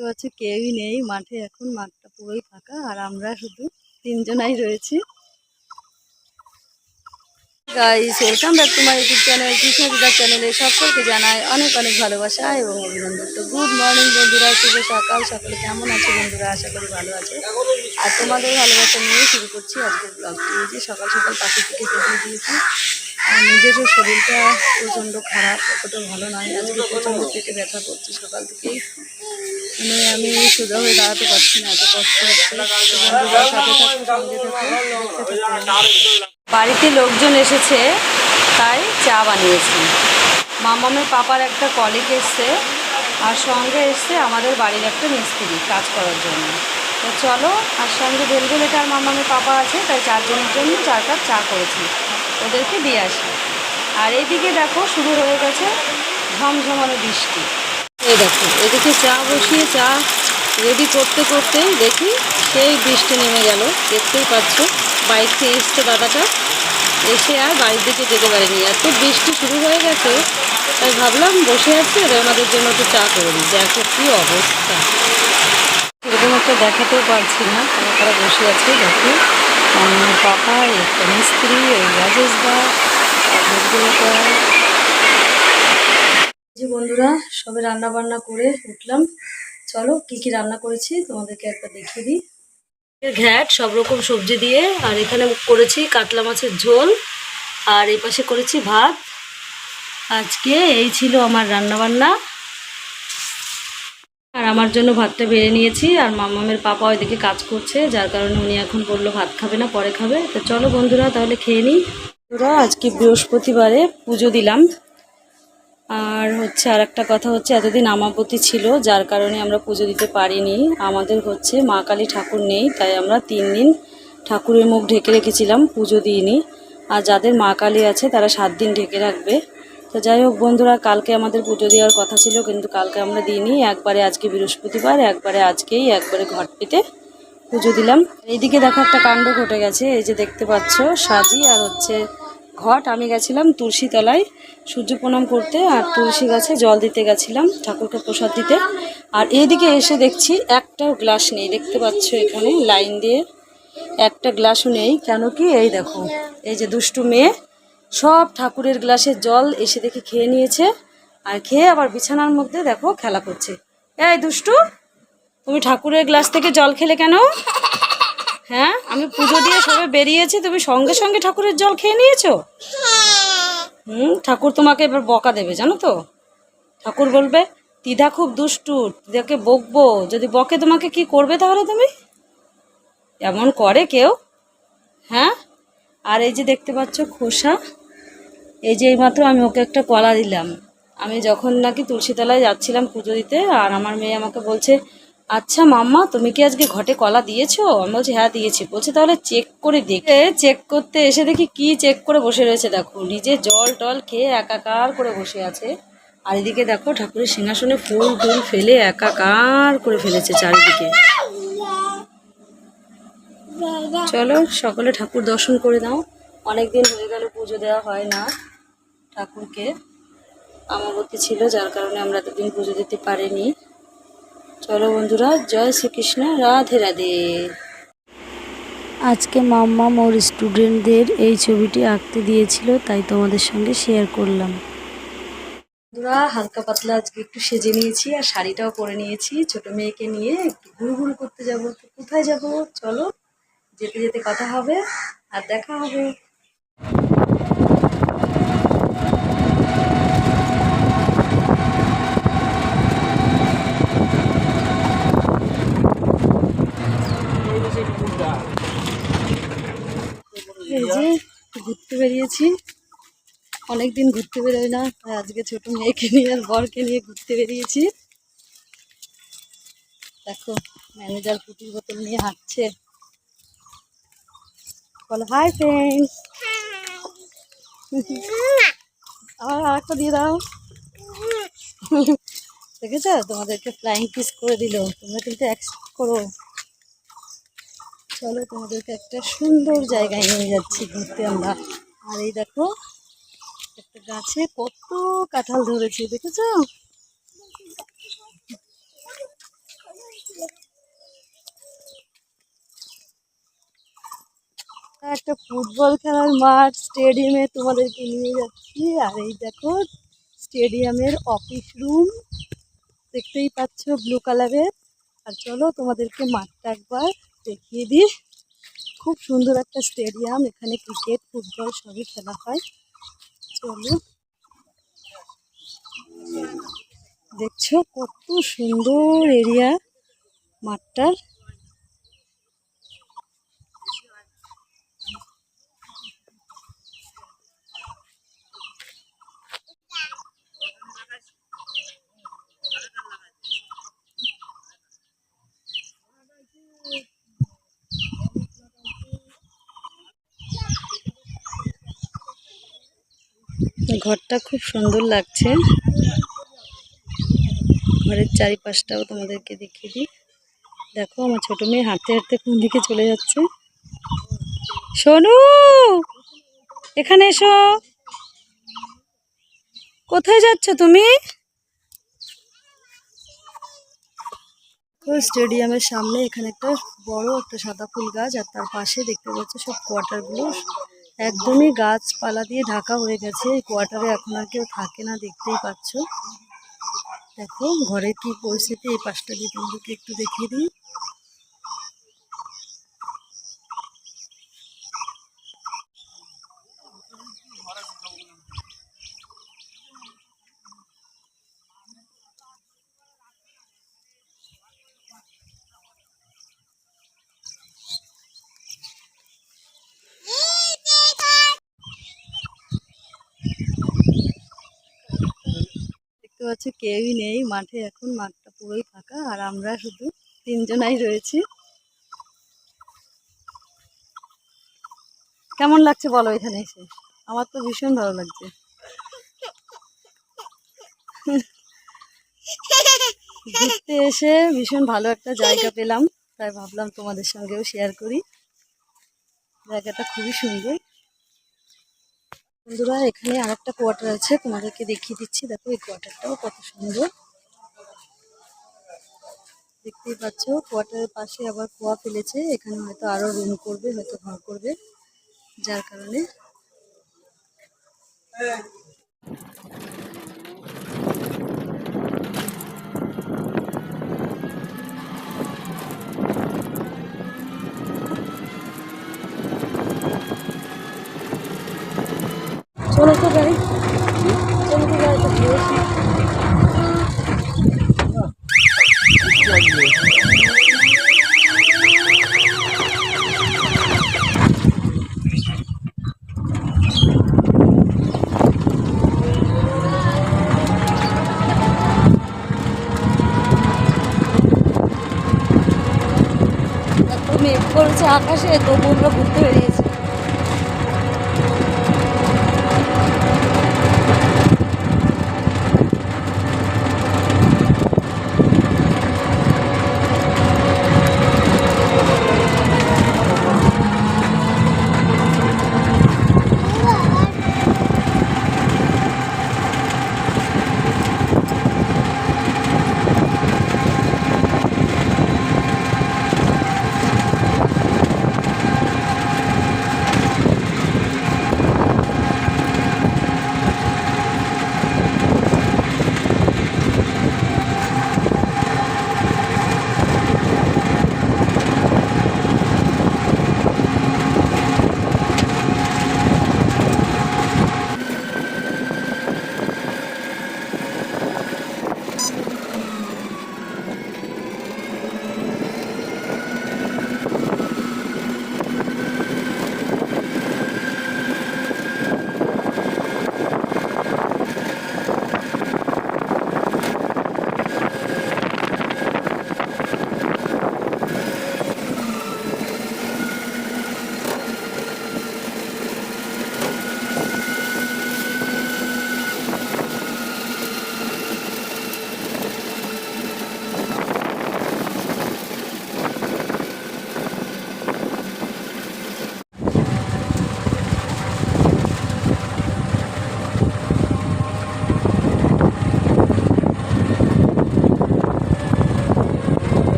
দেখতে পাচ্ছ কেউই নেই, মাঠে এখন মাঠটা পুরোই ফাঁকা আর আমরা শুধু তিনজনাই রয়েছি। Guys welcome back to YouTube channel Krishna দিদার চ্যানেলে সকলকে জানাই অনেক অনেক ভালোবাসা এবং অভিনন্দন। তো গুড মর্নিং বন্ধুরা, শুভ সকাল, সকলে কেমন আছে বন্ধুরা? আশা করি ভালো আছে। আর তোমাদের ভালোবাসা নিয়ে শুরু করছি আজকের ব্লগটি সকাল সকাল পাখি থেকে বেরিয়ে দিয়েছি। আর নিজেরও শরীরটা প্রচণ্ড খারাপ, অতটা ভালো নয়। আজকে প্রচণ্ড পেটে ব্যথা করছে সকাল থেকেই। মানে আমি সোজা হয়ে দাঁড়াতে পারছি না, এত কষ্ট হচ্ছে। বাড়িতে লোকজন এসেছে, তাই চা বানিয়েছি। মামামের পাপার একটা কলিগ এসছে, আর সঙ্গে এসছে আমাদের বাড়ির একটা মিস্ত্রি কাজ করার জন্য। তো চলো, আর সঙ্গে বেলগুলেটা আর মামামের পাপা আছে, তাই চারজনের জন্য চার কাপ চা করেছি। ওদেরকে দিয়ে আসি। আর এইদিকে দেখো, শুরু হয়ে গেছে ঝমঝমানো বৃষ্টি। এই দেখো, এদিকে চা বসিয়ে চা রেডি করতে করতে দেখি সেই বৃষ্টি নেমে গেল। দেখতেই পাচ্ছ বাইক থেকে এসছে দাদাটা। এসে আর বাড়ির দিকে যেতে পারেনি। এত বৃষ্টি শুরু হয়ে গেছে, তাই ভাবলাম বসে আছে আর ওনাদের জন্য একটু চা করে দিই দেখো কী অবস্থা। এরকম একটা দেখাতেও পারছি না, তারা তারা বসে আছে, দেখো। আমার পাপা একটা মিস্ত্রি ওই রাজেশ দা যে বন্ধুরা, সবে রান্না বান্না করে উঠলাম। চলো, কি কি রান্না করেছি তোমাদেরকে একবার দেখিয়ে দিই। ঘ্যাট, সব রকম সবজি দিয়ে, আর এখানে করেছি কাতলা মাছের ঝোল, আর এই পাশে করেছি ভাত। আজকে এই ছিল আমার রান্না বান্না আর আমার জন্য ভাতটা বেড়ে নিয়েছি, আর মামামের পাপা ওইদিকে কাজ করছে, যার কারণে উনি এখন বলল ভাত খাবে না, পরে খাবে। তো চলো বন্ধুরা, তাহলে খেয়ে নিই। বন্ধুরা, আজকে বৃহস্পতিবারে পুজো দিলাম। আর হচ্ছে আর একটা কথা হচ্ছে, এতদিন আমাবতী ছিল, যার কারণে আমরা পুজো দিতে পারিনি। আমাদের হচ্ছে মা কালী ঠাকুর নেই, তাই আমরা তিন দিন ঠাকুরের মুখ ঢেকে রেখেছিলাম, পুজো দিইনি। আর যাদের মা কালী আছে, তারা সাত দিন ঢেকে রাখবে। তো যাই হোক বন্ধুরা, কালকে আমাদের পুজো দেওয়ার কথা ছিল, কিন্তু কালকে আমরা দিইনি। একবারে আজকে বৃহস্পতিবার, একবারে আজকেই একবারে ঘট পেতে পুজো দিলাম। এইদিকে দেখো একটা কাণ্ড ঘটে গেছে, এই যে দেখতে পাচ্ছ, সাজি আর হচ্ছে ঘট, আমি গেছিলাম তুলসী তলায় সূর্য প্রণাম করতে আর তুলসী গাছে জল দিতে গেছিলাম, ঠাকুরকে প্রসাদ দিতে। আর এইদিকে এসে দেখছি একটাও গ্লাস নেই, দেখতে পাচ্ছ এখানে লাইন দিয়ে। একটা গ্লাসও নেই, কেন কি? এই দেখো, এই যে দুষ্টু মেয়ে, সব ঠাকুরের গ্লাসের জল এসে দেখে খেয়ে নিয়েছে। আর খেয়ে আবার বিছানার মধ্যে দেখো খেলা করছে। এই দুষ্টু, তুমি ঠাকুরের গ্লাস থেকে জল খেলে কেন? হ্যাঁ? আমি পুজো দিয়ে সবে বেরিয়েছি, তুমি সঙ্গে সঙ্গে ঠাকুরের জল খেয়ে নিয়েছো? হুম, ঠাকুর তোমাকে এবার বকা দেবে, জানো তো? ঠাকুর বলবে, তিধা খুব দুষ্টু, তিধাকে বকবো, যদি বকে তোমাকে কি করবে তাহলে তুমি? এমন করে কেউ হ্যাঁ? আর এই যে দেখতে পাচ্ছ খোসা, এই যে এইমাত্র আমি ওকে একটা কলা দিলাম। আমি যখন নাকি তুলসীতলায় যাচ্ছিলাম পুজো দিতে, আর আমার মেয়ে আমাকে বলছে আচ্ছা মাম্মা, তুমি কি আজকে ঘটে কলা দিয়েছ? আমি বলছি হ্যাঁ দিয়েছি। বলছে, তাহলে চেক করে দেখে। চেক করতে এসে দেখি কি চেক করে বসে রয়েছে। দেখো, নিজে জল টল খেয়ে একাকার করে বসে আছে। আর এদিকে দেখো, ঠাকুরের সিংহাসনে ফুল টুল ফেলে একাকার করে ফেলেছে চারিদিকে। চলো, সকলে ঠাকুর দর্শন করে দাও অনেক দিন হয়ে গেল, পুজো দেওয়া হয় না ঠাকুরকে। আমাবতী ছিল, যার কারণে আমরা এতদিন পুজো দিতে পারিনি। চলো বন্ধুরা জয় শ্রীকৃষ্ণ রাধে রাধে। আজকে মাম্মাম ওর স্টুডেন্টদের এই ছবিটি আঁকতে দিয়েছিল তাই তোমাদের সঙ্গে শেয়ার করলাম। বন্ধুরা হালকা পাতলা আজকে একটু সেজে নিয়েছি আর শাড়িটাও পরে নিয়েছি। ছোট মেয়েকে নিয়ে একটু ঘুরু ঘুরু করতে যাব। তো কোথায় যাব? চলো যেতে যেতে কথা হবে আর দেখা হবে। এই যে ঘুরতে বেরিয়েছি। অনেকদিন ঘুরতে বেরোই না, তাই আজকে ছোট মেয়েকে নিয়ে আর বরকে নিয়ে ঘুরতে বেরিয়েছি। দেখো ম্যানেজার ফুটির বোতল নিয়ে হাঁটছে। বলো হাই ফ্রেন্ডস আমার আর একটা দিয়ে দাও। দেখেছ? তোমাদেরকে ফ্লাইং কিস করে দিল। তোমরা কিন্তু অ্যাকসেপ্ট করো। চলো তোমাদেরকে একটা সুন্দর জায়গায় নিয়ে যাচ্ছি ঘুরতে আমরা। আর এই দেখো, একটা গাছে কত কাঁঠাল ধরেছে, দেখেছ? একটা ফুটবল খেলার মাঠ, স্টেডিয়ামে তোমাদেরকে নিয়ে যাচ্ছি। আর এই দেখো, স্টেডিয়ামের অফিস রুম দেখতেই পাচ্ছ ব্লু কালারের আর চলো তোমাদেরকে মাঠটা একবার দেখিয়ে দিই। খুব সুন্দর একটা স্টেডিয়াম, এখানে ক্রিকেট, ফুটবল সবই খেলা হয়। চলো দেখছ কত সুন্দর এরিয়া মাঠটার? ঘরটা খুব সুন্দর লাগছে। ঘরের চারিপাশটাও তোমাদেরকে দেখিয়ে দিই। দেখো, আমার ছোট মেয়ে হাঁটতে হাঁটতে কোন দিকে চলে যাচ্ছে? সোনু! এখানে এসো। কোথায় যাচ্ছ তুমি? স্টেডিয়ামের সামনে এখানে একটা বড় একটা সাদা ফুল গাছ, আর তার পাশে দেখতে পাচ্ছ সব কোয়ার্টার কোয়ার্টারগুলো। একদমই গাছপালা দিয়ে ঢাকা হয়ে গেছে। এই কোয়ার্টারে এখন আর কেউ থাকে না, দেখতেই পাচ্ছ। দেখো, ঘরের কি পরিস্থিতি, এই পাশটা দিয়ে তোমাদেরকে একটু দেখিয়ে দিই। দেখতে পাচ্ছ কেউই নেই, মাঠে এখন মাঠটা পুরোই ফাঁকা আর আমরা শুধু তিনজনাই রয়েছি। কেমন লাগছে বলো এখানে এসে? আমার তো ভীষণ ভালো লাগছে। ঘুরতে এসে ভীষণ ভালো একটা জায়গা পেলাম, তাই ভাবলাম তোমাদের সঙ্গেও শেয়ার করি। জায়গাটা খুবই সুন্দর। বন্ধুরা, এখানে আর একটা কোয়ার্টার আছে, তোমাদেরকে দেখিয়ে দিচ্ছি। দেখো, এই কোয়ার্টারটাও কত সুন্দর। দেখতেই পাচ্ছ কোয়ার্টারের পাশে আবার কুয়া ফেলেছে। এখানে হয়তো আরও রুম করবে, হয়তো ঘর করবে, যার কারণে চলো তো গাড়ি চলো তো গাড়িতে ঘুরেছি এত মেঘ করেছে আকাশে তবু আমরা ঘুরতে বেরিয়েছি।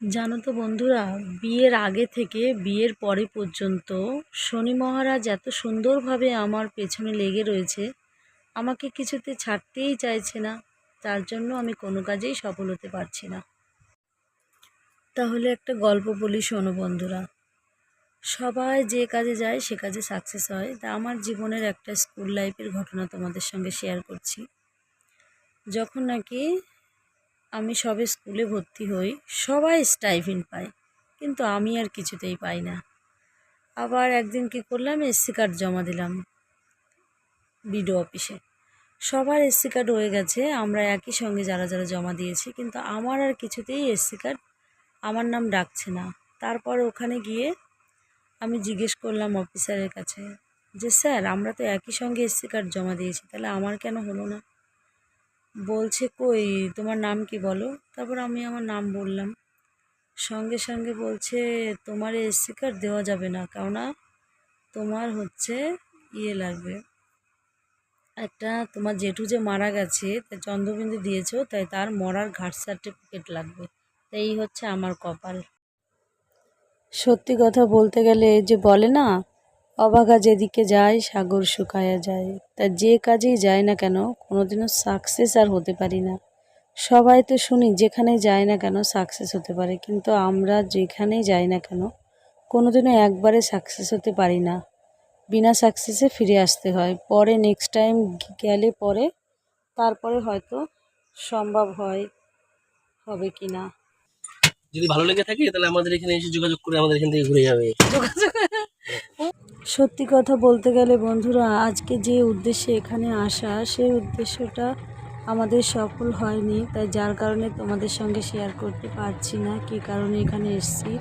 জানো তো বন্ধুরা, বিয়ের আগে থেকে বিয়ের পরে পর্যন্ত শনি মহারাজ এত সুন্দরভাবে আমার পেছনে লেগে রয়েছে, আমাকে কিছুতে ছাড়তেই চাইছে না, তার জন্য আমি কোনো কাজেই সফল হতে পারছি না। তাহলে একটা গল্প বলি শোনো বন্ধুরা, সবাই যে কাজে যায় সে কাজে সাকসেস হয়। তা আমার জীবনের একটা স্কুল লাইফের ঘটনা তোমাদের সঙ্গে শেয়ার করছি। যখন নাকি আমি সবে স্কুলে ভর্তি হই, সবাই স্টাইফিন পায়, কিন্তু আমি আর কিছুতেই পাই না। আবার একদিন কী করলাম এসসি কার্ড জমা দিলাম বিডিও অফিসে সবার এসসি কার্ড হয়ে গেছে, আমরা একই সঙ্গে যারা যারা জমা দিয়েছি, কিন্তু আমার আর কিছুতেই এসসি কার্ড আমার নাম ডাকছে না। তারপর ওখানে গিয়ে আমি জিজ্ঞেস করলাম অফিসারের কাছে যে, স্যার, আমরা তো একই সঙ্গে এসসি কার্ড জমা দিয়েছি, তাহলে আমার কেন হলো না? বলছে, কই, তোমার নাম কি বলো? তারপর আমি আমার নাম বললাম। সঙ্গে সঙ্গে বলছে, তোমার এসসি কার্ড দেওয়া যাবে না কেননা তোমার হচ্ছে ইয়ে লাগবে। একটা তোমার জেঠু যে মারা গেছে তাই চন্দ্রবিন্দু দিয়েছ, তাই তার মরার ঘাট সার্টিফিকেট লাগবে। তাই হচ্ছে আমার কপাল। সত্যি কথা বলতে গেলে যে বলে না অবাগা যেদিকে যায় সাগর শুকায়া যায়। তা যে কাজেই যায় না কেন কোনোদিনও সাকসেস আর হতে পারি না। সবাই তো শুনি যেখানেই যায় না কেন সাকসেস হতে পারে। কিন্তু আমরা যেখানেই যাই না কেন কোনোদিনও একবারে সাকসেস হতে পারি না। বিনা সাকসেসে ফিরে আসতে হয়। পরে নেক্সট টাইম গেলে পরে তারপরে হয়তো সম্ভব হয় হবে কি না। যদি ভালো লেগে থাকে তাহলে আমাদের এখানে এসে যোগাযোগ করে আমাদের এখান থেকে ঘুরে যাবে। সত্যি কথা বলতে গেলে বন্ধুরা, আজকে যে উদ্দেশ্যে এখানে আসা, সেই উদ্দেশ্যটা আমাদের সফল হয়নি। তাই যার কারণে তোমাদের সঙ্গে শেয়ার করতে পারছি না, কী কারণে এখানে এসেছি।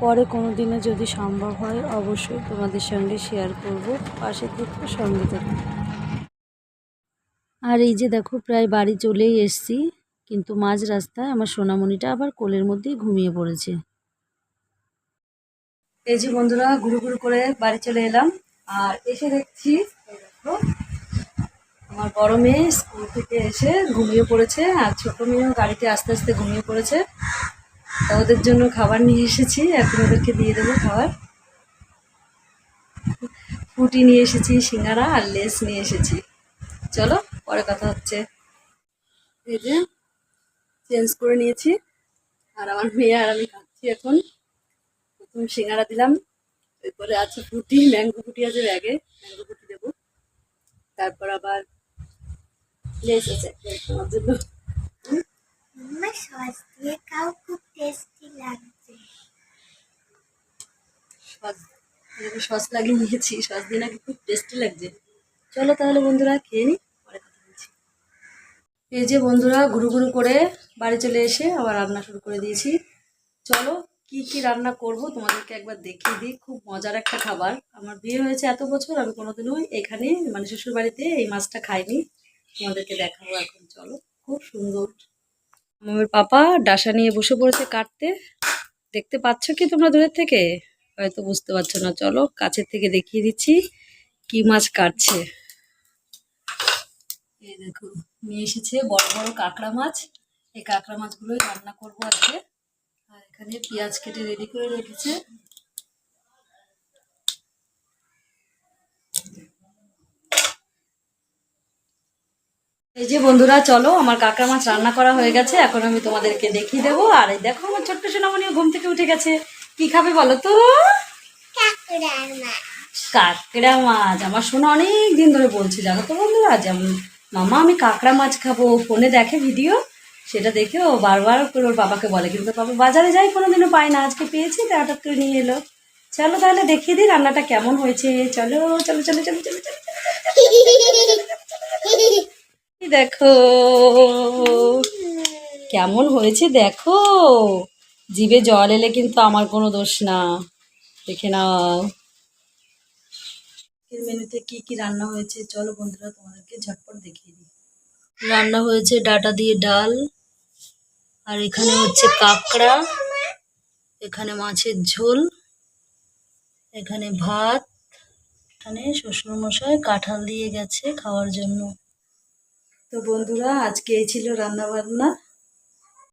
পরে কোনো দিনে যদি সম্ভব হয়, অবশ্যই তোমাদের সঙ্গে শেয়ার করব। পাশে থেকে, সঙ্গে থেকে। আর এই যে দেখো, প্রায় বাড়ি চলেই এসেছি, কিন্তু মাঝ রাস্তায় আমার সোনামণিটা আবার কোলের মধ্যেই ঘুমিয়ে পড়েছে। এই যে বন্ধুরা, ঘুরু ঘুরু করে বাড়ি চলে এলাম। আর এসে দেখছি আমার বড় মেয়ে স্কুল থেকে এসে ঘুমিয়ে পড়েছে, আর ছোট মেয়েও গাড়িতে আস্তে আস্তে ঘুমিয়ে পড়েছে। তা ওদের জন্য খাবার নিয়ে এসেছি, এখন ওদেরকে দিয়ে দেবো খাবার। ফুটি নিয়ে এসেছি, সিঙ্গারা আর লেস নিয়ে এসেছি। চলো, পরে কথা হচ্ছে। এই যে, চেঞ্জ করে নিয়েছি, আর আমার মেয়ে আর আমি খাচ্ছি এখন। সিঙ্গারা দিলাম। এরপরে আছে ফুটি ম্যাঙ্গো ফুটি আছে ব্যাগে। ম্যাঙ্গো ফুটি দেবো। তারপর আবার লেস আছে। তোমার জন্য। সস দিয়ে খাও খুব টেস্টি লাগছে। সস। এরকম সস লাগিয়ে নিয়েছি। সস দিয়ে নাকি খুব টেস্টি লাগছে। চলো তাহলে বন্ধুরা খেয়ে নি। পরে কথা বলছি। এই যে বন্ধুরা ঘুরু ঘুরু করে বাড়ি চলে এসে আবার রান্না শুরু করে দিয়েছি। চলো কি কি রান্না করব তোমাদেরকে একবার দেখিয়ে দিই। খুব মজার একটা খাবার। আমার বিয়ে হয়েছে এত বছর, আমি কোনোদিনও এখানে মানে শ্বশুর বাড়িতে এই মাছটা খাইনি। তোমাদেরকে দেখাবো এখন, চলো। খুব সুন্দর। আমার পাপা ডাসা নিয়ে বসে পড়েছে কাটতে। দেখতে পাচ্ছ কি তোমরা দূরের থেকে? হয়তো বুঝতে পারছ না। চলো, কাছের থেকে দেখিয়ে দিচ্ছি কি মাছ কাটছে। এই দেখো, নিয়ে এসেছে বড় বড় কাঁকড়া মাছ। এই কাঁকড়া মাছগুলোই রান্না করব আজকে। এখানে পেঁয়াজ কেটে রেডি করে রেখেছে। এই যে বন্ধুরা চলো আমার কাঁকড়া মাছ রান্না করা হয়ে গেছে। এখন আমি তোমাদেরকে দেখিয়ে দেবো। আর এই দেখো আমার ছোট্ট সোনামণিও ঘুম থেকে উঠে গেছে। কি খাবে বলো তো? কাঁকড়া মাছ। আমার সোনা অনেক দিন ধরে বলছে জানো তো বন্ধুরা যেমন মামা আমি কাঁকড়া মাছ খাব। ফোনে দেখে ভিডিও সেটা দেখে ও বারবার করে ওর বাবাকে বলে কিন্তু বাবা বাজারে যাই কোনোদিনও পায় না আজকে পেয়েছি তাই হঠাৎ করে নিয়ে এলো চলো তাহলে দেখিয়ে দিই রান্নাটা কেমন হয়েছে চলো চলো চলো চলো চলো চলো দেখো কেমন হয়েছে দেখো জিভে জল এলে কিন্তু আমার কোনো দোষ না দেখে নাও মেনুতে কি কি রান্না হয়েছে চলো বন্ধুরা তোমাদেরকে ঝটপট দেখিয়ে দিই রান্না হয়েছে ডাটা দিয়ে ডাল আর এখানে হচ্ছে কাঁকড়া, এখানে মাছের ঝোল, এখানে ভাত, এখানে শ্বশুরমশাই কাঁঠাল দিয়ে গেছে খাওয়ার জন্য। তো বন্ধুরা, আজকে এই ছিল রান্না বান্না